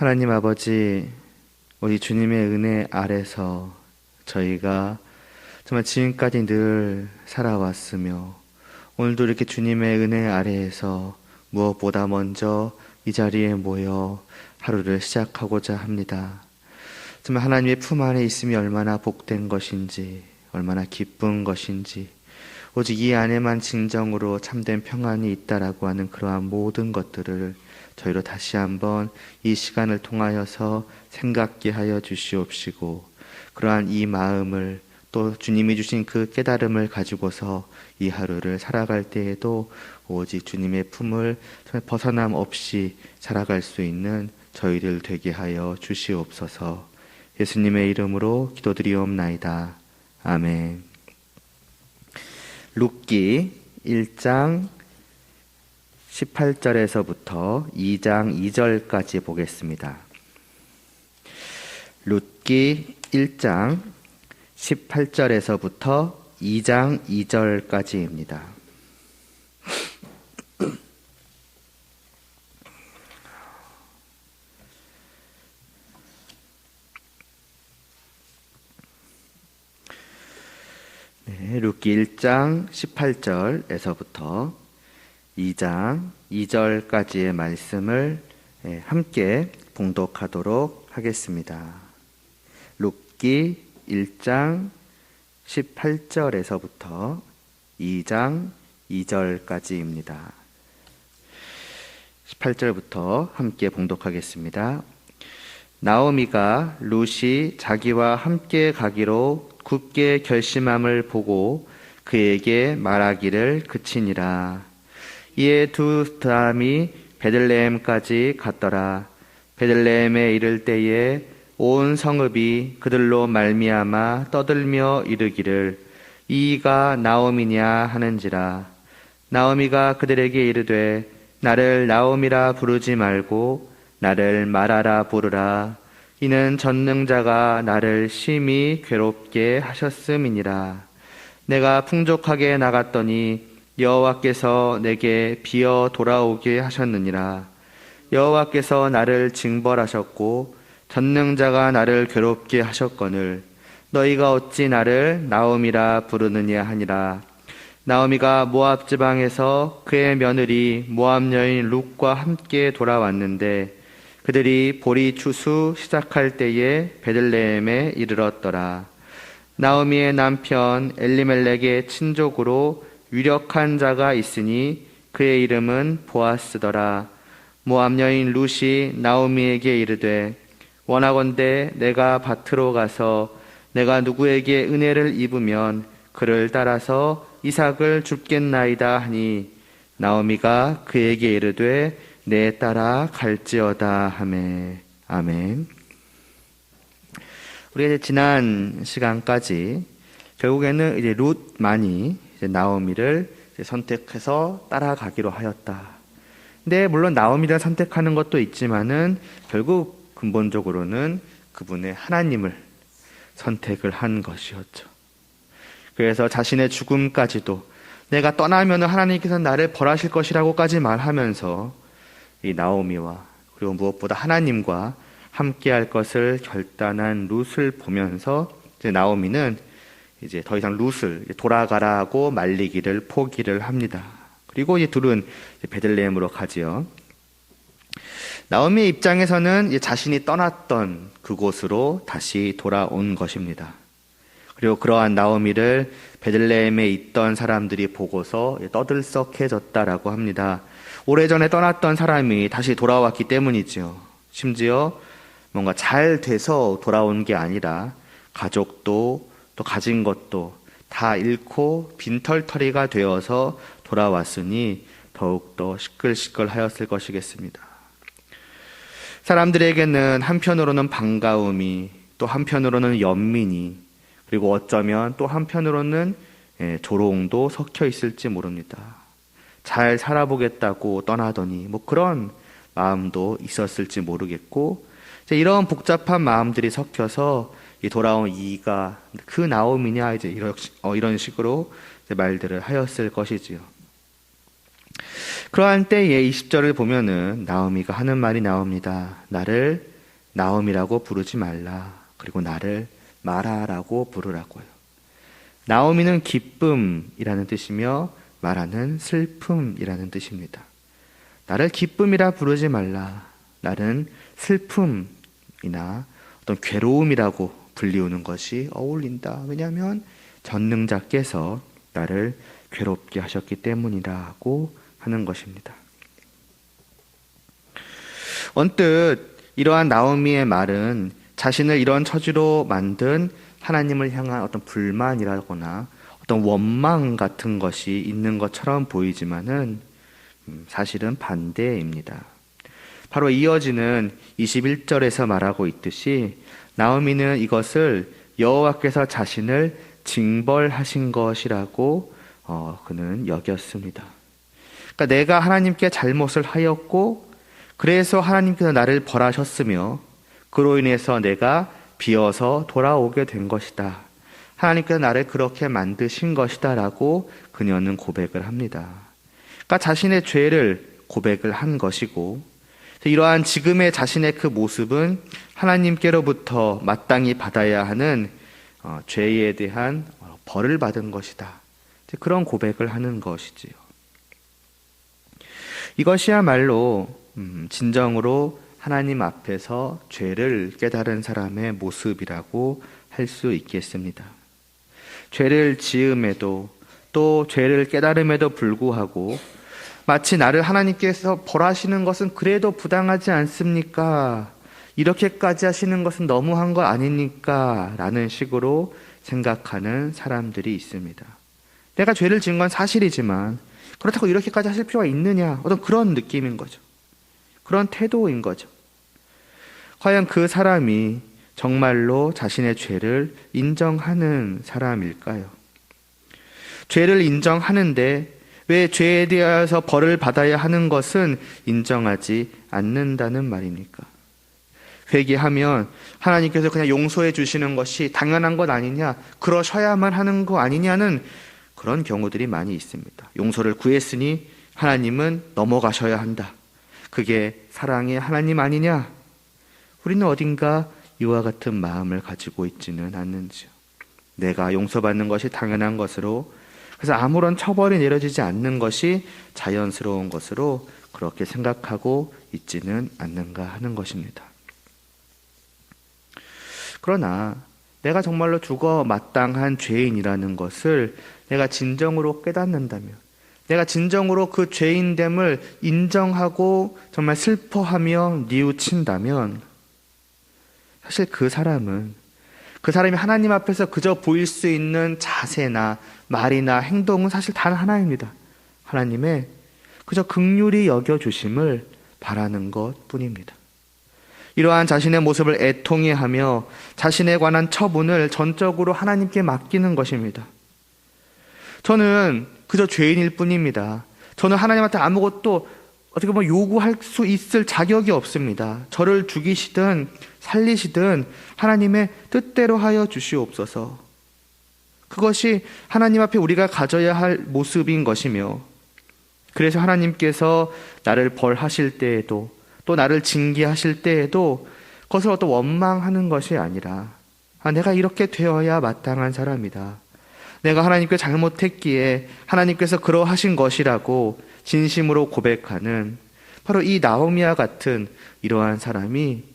하나님 아버지, 우리 주님의 은혜 아래서 저희가 정말 지금까지 늘 살아왔으며 오늘도 이렇게 주님의 은혜 아래에서 무엇보다 먼저 이 자리에 모여 하루를 시작하고자 합니다. 정말 하나님의 품 안에 있음이 얼마나 복된 것인지, 얼마나 기쁜 것인지, 오직 이 안에만 진정으로 참된 평안이 있다라고 하는 그러한 모든 것들을 저희로 다시 한번 이 시간을 통하여서 생각게 하여 주시옵시고, 그러한 이 마음을 또 주님이 주신 그 깨달음을 가지고서 이 하루를 살아갈 때에도 오직 주님의 품을 벗어남 없이 살아갈 수 있는 저희들 되게 하여 주시옵소서. 예수님의 이름으로 기도드리옵나이다. 아멘. 룻기 1장 18절에서부터 2장 2절까지 보겠습니다. 룻기 1장 18절에서부터 2장 2절까지입니다. 네, 룻기 1장 18절에서부터 2장 2절까지의 말씀을 예, 함께 봉독하도록 하겠습니다. 룻기 1장 18절에서부터 2장 2절까지입니다. 18절부터 함께 봉독하겠습니다. 나오미가 룻이 자기와 함께 가기로 굳게 결심함을 보고 그에게 말하기를 그치니라. 이에 두 사람이 베들레헴까지 갔더라. 베들레헴에 이를 때에 온 성읍이 그들로 말미암아 떠들며 이르기를 이가 나오미냐 하는지라. 나오미가 그들에게 이르되 나를 나오미라 부르지 말고 나를 말하라 부르라. 이는 전능자가 나를 심히 괴롭게 하셨음이니라. 내가 풍족하게 나갔더니 여호와께서 내게 비어 돌아오게 하셨느니라. 여호와께서 나를 징벌하셨고 전능자가 나를 괴롭게 하셨거늘 너희가 어찌 나를 나옴이라 부르느냐 하니라. 나오미가 모압 지방에서 그의 며느리 모압 여인 룩과 함께 돌아왔는데 그들이 보리 추수 시작할 때에 베들레헴에 이르렀더라. 나오미의 남편 엘리멜렉의 친족으로 유력한 자가 있으니 그의 이름은 보아스더라. 모압 여인 룻이 나오미에게 이르되 원하건대 내가 밭으로 가서 내가 누구에게 은혜를 입으면 그를 따라서 이삭을 줍겠나이다 하니 나오미가 그에게 이르되 내 따라 갈지어다 하매 아멘. 우리가 이제 지난 시간까지 결국에는 이제 룻만이 나오미를 선택해서 따라가기로 하였다. 근데 물론 나오미를 선택하는 것도 있지만은 결국 근본적으로는 그분의 하나님을 선택을 한 것이었죠. 그래서 자신의 죽음까지도 내가 떠나면 하나님께서 나를 벌하실 것이라고까지 말하면서 이 나오미와 그리고 무엇보다 하나님과 함께할 것을 결단한 룻을 보면서 이제 나오미는 이제 더 이상 룻을 돌아가라고 말리기를 포기를 합니다. 그리고 이 둘은 베들레헴으로 가지요. 나오미의 입장에서는 자신이 떠났던 그곳으로 다시 돌아온 것입니다. 그리고 그러한 나오미를 베들레헴에 있던 사람들이 보고서 떠들썩해졌다라고 합니다. 오래전에 떠났던 사람이 다시 돌아왔기 때문이지요. 심지어 뭔가 잘 돼서 돌아온 게 아니라 가족도 또 가진 것도 다 잃고 빈털터리가 되어서 돌아왔으니 더욱더 시끌시끌하였을 것이겠습니다. 사람들에게는 한편으로는 반가움이 또 한편으로는 연민이 그리고 어쩌면 또 한편으로는 예, 조롱도 섞여 있을지 모릅니다. 잘 살아보겠다고 떠나더니 뭐 그런 마음도 있었을지 모르겠고 이런 복잡한 마음들이 섞여서 돌아온 이가 그 나옴이냐 이제 이런, 어, 이런 식으로 말들을 하였을 것이지요. 그러한 때에 20절을 보면은 나오미가 하는 말이 나옵니다. 나를 나옴이라고 부르지 말라. 그리고 나를 마라라고 부르라고요. 나오미는 기쁨이라는 뜻이며 말하는 슬픔이라는 뜻입니다. 나를 기쁨이라 부르지 말라. 나는 슬픔이나 어떤 괴로움이라고 불리우는 것이 어울린다. 왜냐하면 전능자께서 나를 괴롭게 하셨기 때문이라고 하는 것입니다. 언뜻 이러한 나오미의 말은 자신을 이런 처지로 만든 하나님을 향한 어떤 불만이라거나 어떤 원망 같은 것이 있는 것처럼 보이지만은 음, 사실은 반대입니다. 바로 이어지는 21절에서 말하고 있듯이 나오미는 이것을 여호와께서 자신을 징벌하신 것이라고 어, 그는 여겼습니다. 그러니까 내가 하나님께 잘못을 하였고 그래서 하나님께서 나를 벌하셨으며 그로 인해서 내가 비어서 돌아오게 된 것이다. 하나님께서 나를 그렇게 만드신 것이다라고 그녀는 고백을 합니다. 그러니까 자신의 죄를 고백을 한 것이고 이러한 지금의 자신의 그 모습은 하나님께로부터 마땅히 받아야 하는 어, 죄에 대한 벌을 받은 것이다. 그런 고백을 하는 것이지요. 이것이야말로 음, 진정으로 하나님 앞에서 죄를 깨달은 사람의 모습이라고 할 수 있겠습니다. 죄를 지음에도 또 죄를 깨달음에도 불구하고 마치 나를 하나님께서 벌하시는 것은 그래도 부당하지 않습니까? 이렇게까지 하시는 것은 너무한 거 아닙니까? 라는 식으로 생각하는 사람들이 있습니다. 내가 죄를 지은 건 사실이지만 그렇다고 이렇게까지 하실 필요가 있느냐? 어떤 그런 느낌인 거죠. 그런 태도인 거죠. 과연 그 사람이 정말로 자신의 죄를 인정하는 사람일까요? 죄를 인정하는데 왜 죄에 대해서 벌을 받아야 하는 것은 인정하지 않는다는 말입니까? 회개하면 하나님께서 그냥 용서해 주시는 것이 당연한 것 아니냐, 그러셔야만 하는 거 아니냐는 그런 경우들이 많이 있습니다. 용서를 구했으니 하나님은 넘어가셔야 한다. 그게 사랑의 하나님 아니냐? 우리는 어딘가 이와 같은 마음을 가지고 있지는 않는지요. 내가 용서받는 것이 당연한 것으로 그래서 아무런 처벌이 내려지지 않는 것이 자연스러운 것으로 그렇게 생각하고 있지는 않는가 하는 것입니다. 그러나 내가 정말로 죽어 마땅한 죄인이라는 것을 내가 진정으로 깨닫는다면, 내가 진정으로 그 죄인됨을 인정하고 정말 슬퍼하며 뉘우친다면, 사실 그 사람은 그 사람이 하나님 앞에서 그저 보일 수 있는 자세나 말이나 행동은 사실 단 하나입니다. 하나님의 그저 극률이 여겨 주심을 바라는 것 뿐입니다. 이러한 자신의 모습을 애통해 하며 자신에 관한 처분을 전적으로 하나님께 맡기는 것입니다. 저는 그저 죄인일 뿐입니다. 저는 하나님한테 아무것도 어떻게 보면 요구할 수 있을 자격이 없습니다. 저를 죽이시든 살리시든 하나님의 뜻대로 하여 주시옵소서. 그것이 하나님 앞에 우리가 가져야 할 모습인 것이며, 그래서 하나님께서 나를 벌하실 때에도, 또 나를 징계하실 때에도, 그것을 어떤 원망하는 것이 아니라, 아, 내가 이렇게 되어야 마땅한 사람이다. 내가 하나님께 잘못했기에 하나님께서 그러하신 것이라고 진심으로 고백하는 바로 이 나오미와 같은 이러한 사람이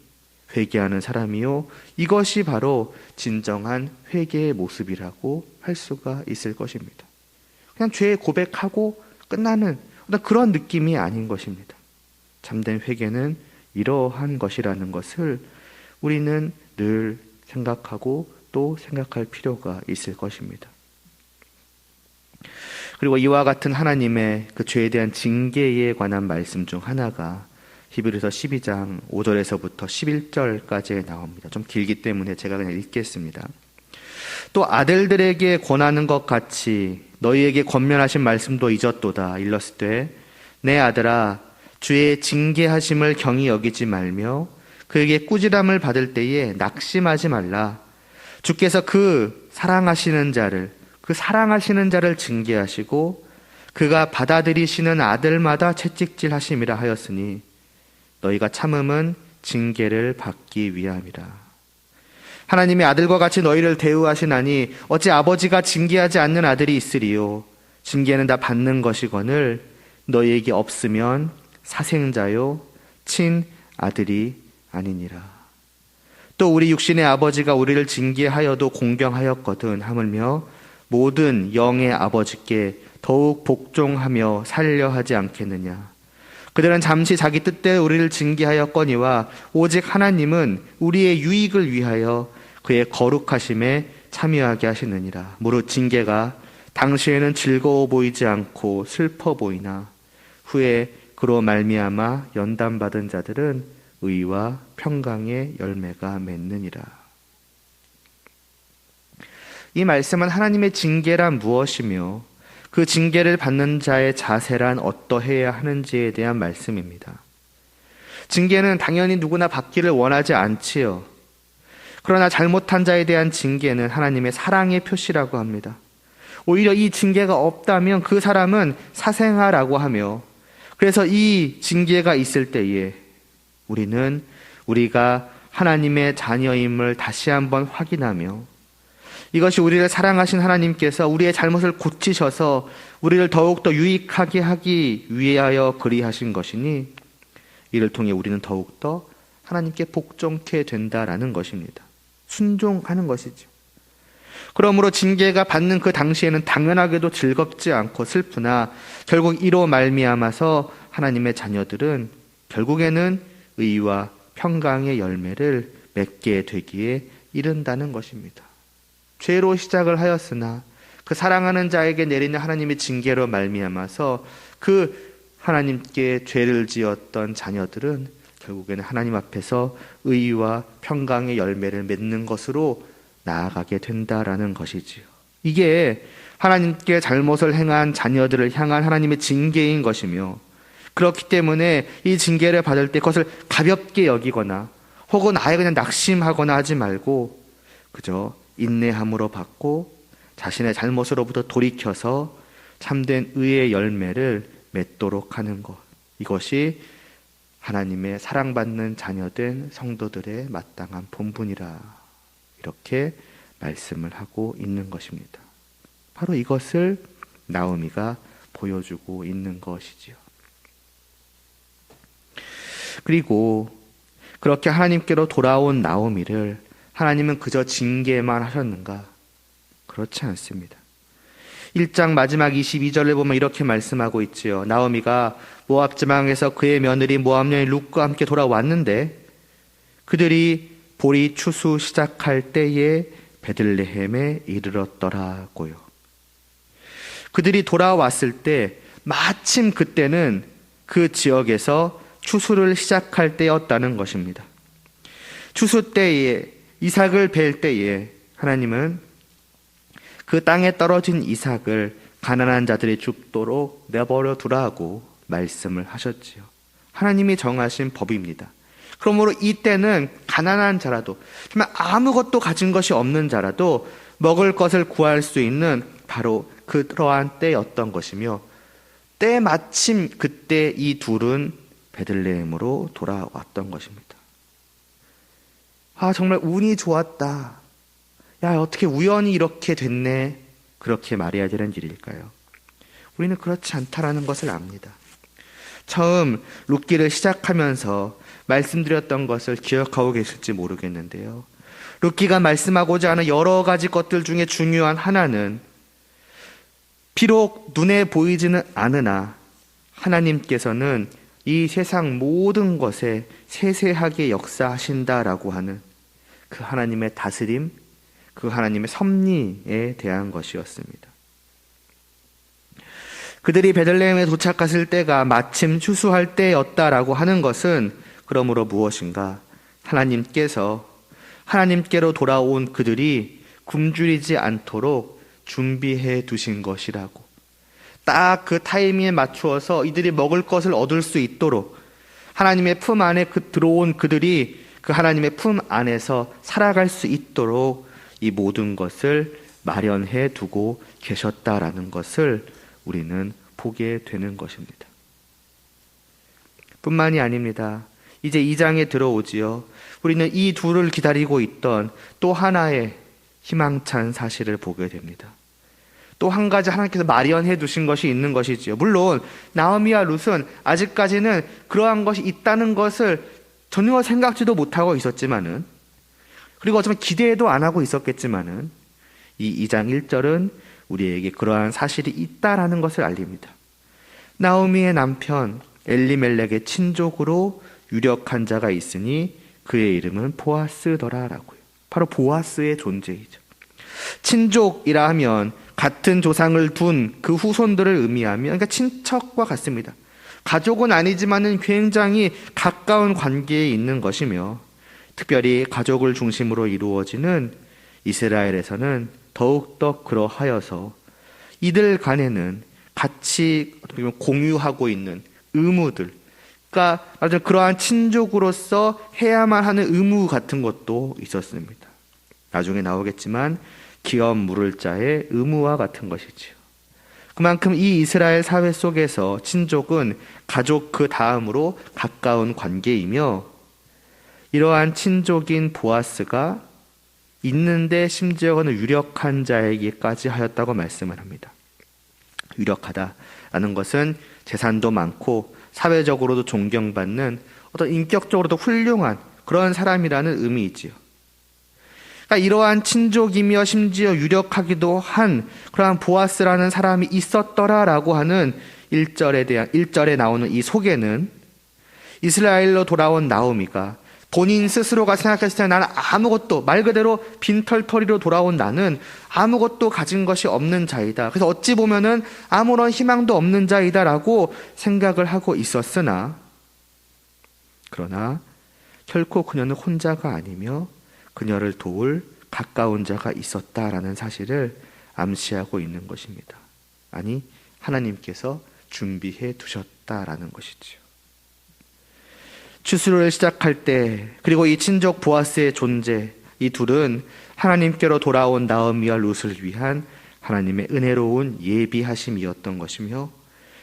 회개하는 사람이요. 이것이 바로 진정한 회개의 모습이라고 할 수가 있을 것입니다. 그냥 죄 고백하고 끝나는 그런 느낌이 아닌 것입니다. 참된 회개는 이러한 것이라는 것을 우리는 늘 생각하고 또 생각할 필요가 있을 것입니다. 그리고 이와 같은 하나님의 그 죄에 대한 징계에 관한 말씀 중 하나가 히브리서 12장 5절에서부터 11절까지 나옵니다. 좀 길기 때문에 제가 그냥 읽겠습니다. 또 아들들에게 권하는 것 같이 너희에게 권면하신 말씀도 잊었도다. 일렀을 때 내 아들아 주의 징계하심을 경히 여기지 말며 그에게 꾸지람을 받을 때에 낙심하지 말라. 주께서 그 사랑하시는 자를 그 사랑하시는 자를 징계하시고 그가 받아들이시는 아들마다 채찍질 하심이라 하였으니 너희가 참음은 징계를 받기 위함이라. 하나님의 아들과 같이 너희를 대우하시나니 어찌 아버지가 징계하지 않는 아들이 있으리요? 징계는 다 받는 것이거늘 너희에게 없으면 사생자요 친 아들이 아니니라. 또 우리 육신의 아버지가 우리를 징계하여도 공경하였거든 하물며 모든 영의 아버지께 더욱 복종하며 살려 하지 않겠느냐 그들은 잠시 자기 뜻대로 우리를 징계하였거니와 오직 하나님은 우리의 유익을 위하여 그의 거룩하심에 참여하게 하시느니라. 무릇 징계가 당시에는 즐거워 보이지 않고 슬퍼 보이나 후에 그로 말미암아 연단 받은 자들은 의와 평강의 열매가 맺느니라. 이 말씀은 하나님의 징계란 무엇이며 그 징계를 받는 자의 자세란 어떠해야 하는지에 대한 말씀입니다. 징계는 당연히 누구나 받기를 원하지 않지요. 그러나 잘못한 자에 대한 징계는 하나님의 사랑의 표시라고 합니다. 오히려 이 징계가 없다면 그 사람은 사생하라고 하며 그래서 이 징계가 있을 때에 우리는 우리가 하나님의 자녀임을 다시 한번 확인하며 이것이 우리를 사랑하신 하나님께서 우리의 잘못을 고치셔서 우리를 더욱더 유익하게 하기 위하여 그리하신 것이니 이를 통해 우리는 더욱더 하나님께 복종케 된다라는 것입니다. 순종하는 것이죠. 그러므로 징계가 받는 그 당시에는 당연하게도 즐겁지 않고 슬프나 결국 이로 말미암아서 하나님의 자녀들은 결국에는 의와 평강의 열매를 맺게 되기에 이른다는 것입니다. 죄로 시작을 하였으나 그 사랑하는 자에게 내리는 하나님의 징계로 말미암아서 그 하나님께 죄를 지었던 자녀들은 결국에는 하나님 앞에서 의와 평강의 열매를 맺는 것으로 나아가게 된다라는 것이지요. 이게 하나님께 잘못을 행한 자녀들을 향한 하나님의 징계인 것이며 그렇기 때문에 이 징계를 받을 때 그것을 가볍게 여기거나 혹은 아예 그냥 낙심하거나 하지 말고 그저 인내함으로 받고 자신의 잘못으로부터 돌이켜서 참된 의의 열매를 맺도록 하는 것. 이것이 하나님의 사랑받는 자녀된 성도들의 마땅한 본분이라 이렇게 말씀을 하고 있는 것입니다. 바로 이것을 나오미가 보여주고 있는 것이지요. 그리고 그렇게 하나님께로 돌아온 나오미를 하나님은 그저 징계만 하셨는가? 그렇지 않습니다. 1장 마지막 22절을 보면 이렇게 말씀하고 있지요. 나오미가 모압 지방에서 그의 며느리 모압 여인 룻과 함께 돌아왔는데 그들이 보리 추수 시작할 때에 베들레헴에 이르렀더라고요. 그들이 돌아왔을 때 마침 그때는 그 지역에서 추수를 시작할 때였다는 것입니다. 추수 때에 이삭을 벨 때에 하나님은 그 땅에 떨어진 이삭을 가난한 자들이 죽도록 내버려 두라고 말씀을 하셨지요. 하나님이 정하신 법입니다. 그러므로 이때는 가난한 자라도 정말 아무것도 가진 것이 없는 자라도 먹을 것을 구할 수 있는 바로 그러한 때였던 것이며 때 마침 그때 이 둘은 베들레헴으로 돌아왔던 것입니다. 아 정말 운이 좋았다. 야, 어떻게 우연히 이렇게 됐네. 그렇게 말해야 되는 일일까요? 우리는 그렇지 않다라는 것을 압니다. 처음 룻기를 시작하면서 말씀드렸던 것을 기억하고 계실지 모르겠는데요. 룻기가 말씀하고자 하는 여러 가지 것들 중에 중요한 하나는 비록 눈에 보이지는 않으나 하나님께서는 이 세상 모든 것에 세세하게 역사하신다라고 하는 그 하나님의 다스림, 그 하나님의 섭리에 대한 것이었습니다. 그들이 베들레헴에 도착했을 때가 마침 추수할 때였다라고 하는 것은 그러므로 무엇인가? 하나님께서 하나님께로 돌아온 그들이 굶주리지 않도록 준비해 두신 것이라고. 딱 그 타이밍에 맞추어서 이들이 먹을 것을 얻을 수 있도록 하나님의 품 안에 그 들어온 그들이 그 하나님의 품 안에서 살아갈 수 있도록 이 모든 것을 마련해 두고 계셨다라는 것을 우리는 보게 되는 것입니다. 뿐만이 아닙니다. 이제 2장에 들어오지요. 우리는 이 둘을 기다리고 있던 또 하나의 희망찬 사실을 보게 됩니다. 또 한 가지 하나님께서 마련해 두신 것이 있는 것이지요. 물론 나오미와 룻은 아직까지는 그러한 것이 있다는 것을 전혀 생각지도 못하고 있었지만은 그리고 어쩌면 기대도 안 하고 있었겠지만은 이 2장 1절은 우리에게 그러한 사실이 있다라는 것을 알립니다. 나오미의 남편 엘리멜렉의 친족으로 유력한 자가 있으니 그의 이름은 보아스더라라고요. 바로 보아스의 존재이죠. 친족이라 하면 같은 조상을 둔 그 후손들을 의미하며 그러니까 친척과 같습니다. 가족은 아니지만은 굉장히 가까운 관계에 있는 것이며 특별히 가족을 중심으로 이루어지는 이스라엘에서는 더욱더 그러하여서 이들 간에는 같이 공유하고 있는 의무들, 그러니까 그러한 친족으로서 해야만 하는 의무 같은 것도 있었습니다. 나중에 나오겠지만 기업 물을 자의 의무와 같은 것이지요. 그만큼 이 이스라엘 사회 속에서 친족은 가족 그 다음으로 가까운 관계이며 이러한 친족인 보아스가 있는데 심지어는 유력한 자에게까지 하였다고 말씀을 합니다. 유력하다라는 것은 재산도 많고 사회적으로도 존경받는 어떤 인격적으로도 훌륭한 그런 사람이라는 의미이지요. 그러니까 이러한 친족이며 심지어 유력하기도 한 그러한 보아스라는 사람이 있었더라라고 하는 1절에 대한 1절에 나오는 이 소개는 이스라엘로 돌아온 나오미가 본인 스스로가 생각했을 때 나는 아무것도 말 그대로 빈털터리로 돌아온 나는 아무것도 가진 것이 없는 자이다. 그래서 어찌 보면은 아무런 희망도 없는 자이다라고 생각을 하고 있었으나 그러나 결코 그녀는 혼자가 아니며 그녀를 도울 가까운 자가 있었다라는 사실을 암시하고 있는 것입니다. 아니, 하나님께서 준비해 두셨다라는 것이지요. 추수를 시작할 때, 그리고 이 친족 보아스의 존재, 이 둘은 하나님께로 돌아온 나오미와 룻을 위한 하나님의 은혜로운 예비하심이었던 것이며,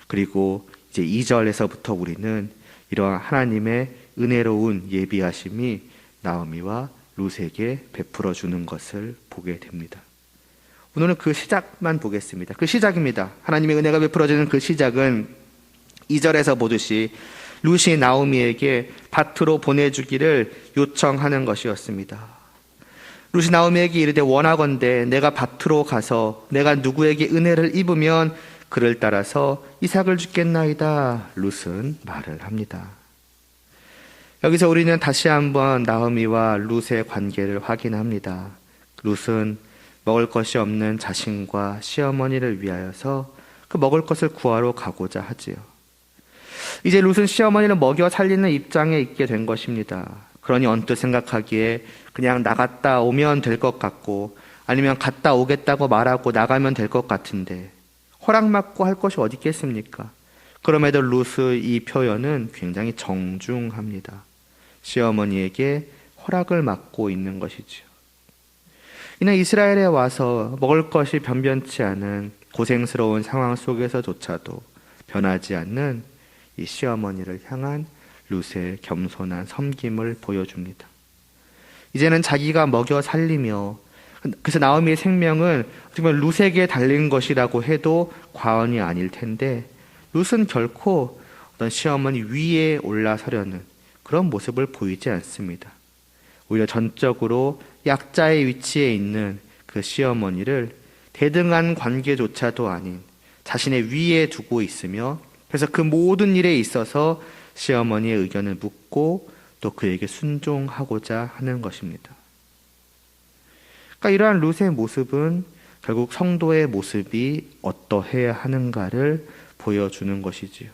그리고 이제 2절에서부터 우리는 이러한 하나님의 은혜로운 예비하심이 나오미와 룻에게 베풀어 주는 것을 보게 됩니다. 오늘은 그 시작만 보겠습니다. 그 시작입니다. 하나님의 은혜가 베풀어지는 그 시작은 2절에서 보듯이 룻이 나오미에게 밭으로 보내주기를 요청하는 것이었습니다. 룻이 나오미에게 이르되 원하건대 내가 밭으로 가서 내가 누구에게 은혜를 입으면 그를 따라서 이삭을 죽겠나이다. 룻은 말을 합니다. 여기서 우리는 다시 한번 나오미와 룻의 관계를 확인합니다. 룻은 먹을 것이 없는 자신과 시어머니를 위하여서 그 먹을 것을 구하러 가고자 하지요. 이제 룻은 시어머니를 먹여 살리는 입장에 있게 된 것입니다. 그러니 언뜻 생각하기에 그냥 나갔다 오면 될 것 같고 아니면 갔다 오겠다고 말하고 나가면 될 것 같은데 허락받고 할 것이 어디 있겠습니까? 그럼에도 룻의 이 표현은 굉장히 정중합니다. 시어머니에게 허락을 맡고 있는 것이지요. 이는 이스라엘에 와서 먹을 것이 변변치 않은 고생스러운 상황 속에서조차도 변하지 않는 이 시어머니를 향한 룻의 겸손한 섬김을 보여줍니다. 이제는 자기가 먹여 살리며 그래서 나오미의 생명은 정말 룻에게 달린 것이라고 해도 과언이 아닐 텐데 룻은 결코 어떤 시어머니 위에 올라서려는 그런 모습을 보이지 않습니다. 오히려 전적으로 약자의 위치에 있는 그 시어머니를 대등한 관계조차도 아닌 자신의 위에 두고 있으며 그래서 그 모든 일에 있어서 시어머니의 의견을 묻고 또 그에게 순종하고자 하는 것입니다. 그러니까 이러한 룻의 모습은 결국 성도의 모습이 어떠해야 하는가를 보여주는 것이지요.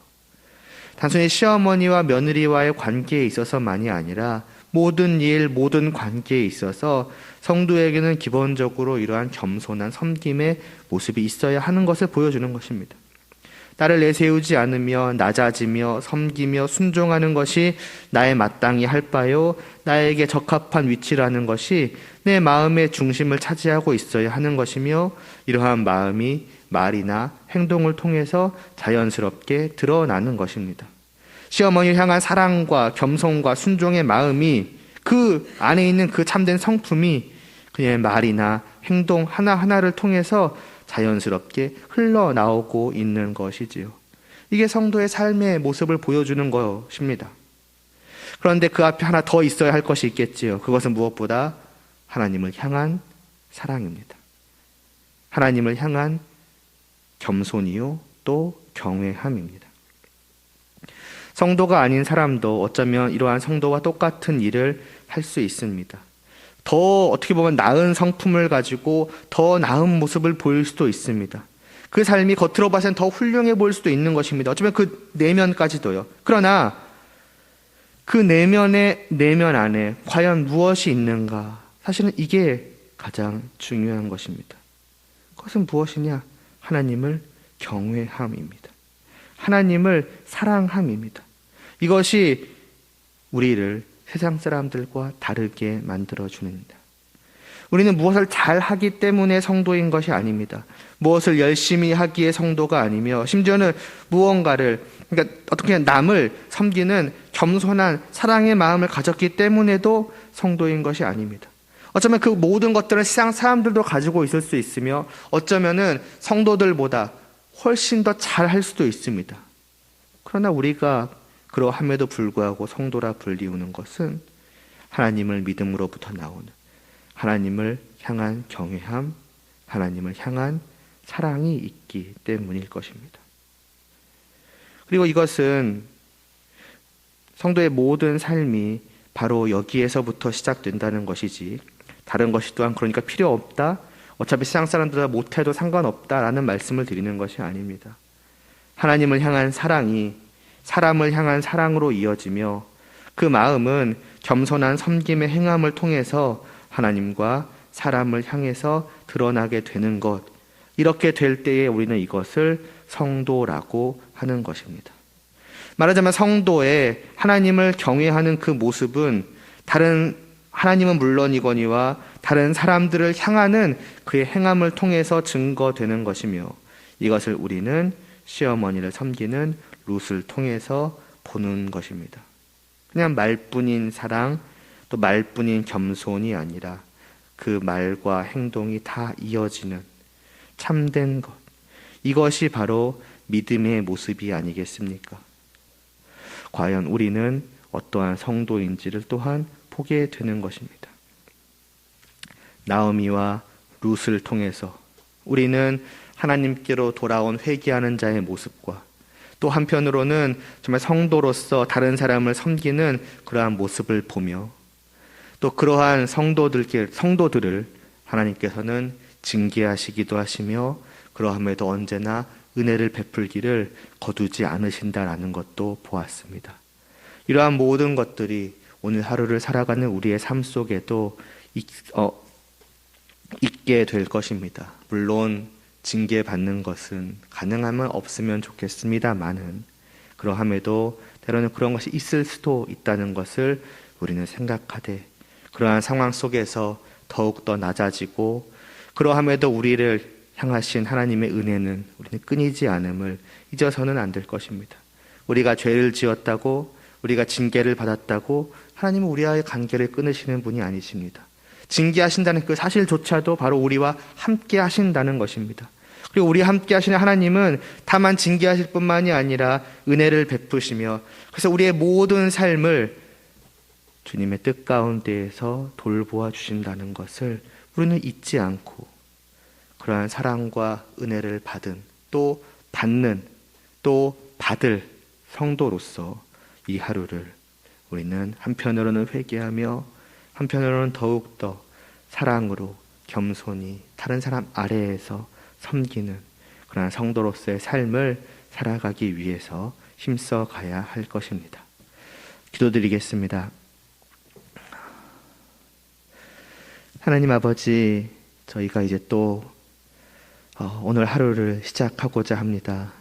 단순히 시어머니와 며느리와의 관계에 있어서만이 아니라 모든 일, 모든 관계에 있어서 성도에게는 기본적으로 이러한 겸손한 섬김의 모습이 있어야 하는 것을 보여주는 것입니다. 나를 내세우지 않으며 낮아지며 섬기며 순종하는 것이 나의 마땅히 할 바요 나에게 적합한 위치라는 것이 내 마음의 중심을 차지하고 있어야 하는 것이며 이러한 마음이 말이나 행동을 통해서 자연스럽게 드러나는 것입니다. 시어머니를 향한 사랑과 겸손과 순종의 마음이 그 안에 있는 그 참된 성품이 그녀의 말이나 행동 하나하나를 통해서 자연스럽게 흘러나오고 있는 것이지요. 이게 성도의 삶의 모습을 보여주는 것입니다. 그런데 그 앞에 하나 더 있어야 할 것이 있겠지요. 그것은 무엇보다 하나님을 향한 사랑입니다. 하나님을 향한 겸손이요, 또 경외함입니다. 성도가 아닌 사람도 어쩌면 이러한 성도와 똑같은 일을 할 수 있습니다. 더 어떻게 보면 나은 성품을 가지고 더 나은 모습을 보일 수도 있습니다. 그 삶이 겉으로 봐서는 더 훌륭해 보일 수도 있는 것입니다. 어쩌면 그 내면까지도요. 그러나 그 내면의 내면 안에 과연 무엇이 있는가? 사실은 이게 가장 중요한 것입니다. 그것은 무엇이냐? 하나님을 경외함입니다. 하나님을 사랑함입니다. 이것이 우리를 세상 사람들과 다르게 만들어줍니다. 우리는 무엇을 잘 하기 때문에 성도인 것이 아닙니다. 무엇을 열심히 하기에 성도가 아니며 심지어는 무언가를 그러니까 어떻게 남을 섬기는 겸손한 사랑의 마음을 가졌기 때문에도 성도인 것이 아닙니다. 어쩌면 그 모든 것들은 세상 사람들도 가지고 있을 수 있으며 어쩌면은 성도들보다 훨씬 더 잘할 수도 있습니다. 그러나 우리가 그러함에도 불구하고 성도라 불리우는 것은 하나님을 믿음으로부터 나오는 하나님을 향한 경외함, 하나님을 향한 사랑이 있기 때문일 것입니다. 그리고 이것은 성도의 모든 삶이 바로 여기에서부터 시작된다는 것이지 다른 것이 또한 그러니까 필요 없다. 어차피 세상 사람들보다 못해도 상관없다라는 말씀을 드리는 것이 아닙니다. 하나님을 향한 사랑이 사람을 향한 사랑으로 이어지며 그 마음은 겸손한 섬김의 행함을 통해서 하나님과 사람을 향해서 드러나게 되는 것. 이렇게 될 때에 우리는 이것을 성도라고 하는 것입니다. 말하자면 성도의 하나님을 경외하는 그 모습은 다른 하나님은 물론이거니와 다른 사람들을 향하는 그의 행함을 통해서 증거되는 것이며 이것을 우리는 시어머니를 섬기는 룻을 통해서 보는 것입니다. 그냥 말뿐인 사랑, 또 말뿐인 겸손이 아니라 그 말과 행동이 다 이어지는 참된 것. 이것이 바로 믿음의 모습이 아니겠습니까? 과연 우리는 어떠한 성도인지를 또한 보게 되는 것입니다. 나오미와 룻을 통해서 우리는 하나님께로 돌아온 회개하는 자의 모습과 또 한편으로는 정말 성도로서 다른 사람을 섬기는 그러한 모습을 보며 또 그러한 성도들께 성도들을 하나님께서는 징계하시기도 하시며 그러함에도 언제나 은혜를 베풀기를 거두지 않으신다라는 것도 보았습니다. 이러한 모든 것들이 오늘 하루를 살아가는 우리의 삶 속에도 있, 어, 있게 될 것입니다. 물론 징계받는 것은 가능하면 없으면 좋겠습니다만은 그러함에도 때로는 그런 것이 있을 수도 있다는 것을 우리는 생각하되 그러한 상황 속에서 더욱더 낮아지고 그러함에도 우리를 향하신 하나님의 은혜는 우리는 끊이지 않음을 잊어서는 안 될 것입니다. 우리가 죄를 지었다고 우리가 징계를 받았다고 하나님은 우리와의 관계를 끊으시는 분이 아니십니다. 징계하신다는 그 사실조차도 바로 우리와 함께 하신다는 것입니다. 그리고 우리 함께 하시는 하나님은 다만 징계하실 뿐만이 아니라 은혜를 베푸시며 그래서 우리의 모든 삶을 주님의 뜻 가운데에서 돌보아 주신다는 것을 우리는 잊지 않고 그러한 사랑과 은혜를 받은 또 받는 또 받을 성도로서 이 하루를 우리는 한편으로는 회개하며 한편으로는 더욱더 사랑으로 겸손히 다른 사람 아래에서 섬기는 그러한 성도로서의 삶을 살아가기 위해서 힘써 가야 할 것입니다. 기도드리겠습니다. 하나님 아버지, 저희가 이제 또 어, 오늘 하루를 시작하고자 합니다.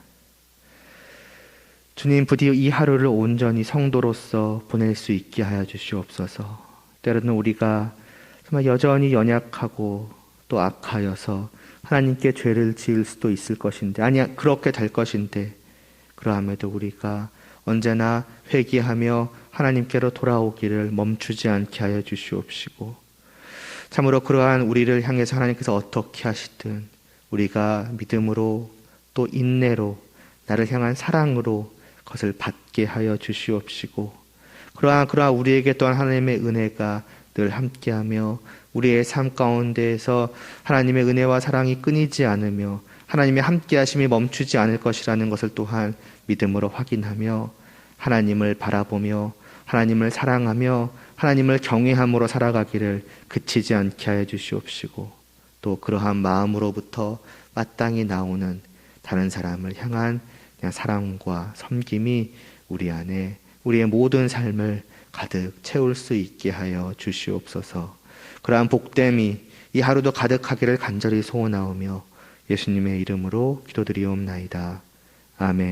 주님, 부디 이 하루를 온전히 성도로서 보낼 수 있게 하여 주시옵소서. 때로는 우리가 정말 여전히 연약하고 또 악하여서 하나님께 죄를 지을 수도 있을 것인데, 아니, 그렇게 될 것인데, 그러함에도 우리가 언제나 회개하며 하나님께로 돌아오기를 멈추지 않게 하여 주시옵시고 참으로 그러한 우리를 향해서 하나님께서 어떻게 하시든 우리가 믿음으로 또 인내로 나를 향한 사랑으로 그 것을 받게 하여 주시옵시고 그러한 그러한 우리에게 또한 하나님의 은혜가 늘 함께하며 우리의 삶 가운데에서 하나님의 은혜와 사랑이 끊이지 않으며 하나님의 함께하심이 멈추지 않을 것이라는 것을 또한 믿음으로 확인하며 하나님을 바라보며 하나님을 사랑하며 하나님을 경외함으로 살아가기를 그치지 않게 하여 주시옵시고 또 그러한 마음으로부터 마땅히 나오는 다른 사람을 향한 사랑과 섬김이 우리 안에 우리의 모든 삶을 가득 채울 수 있게 하여 주시옵소서. 그러한 복됨이 이 하루도 가득하기를 간절히 소원하오며 예수님의 이름으로 기도드리옵나이다. 아멘.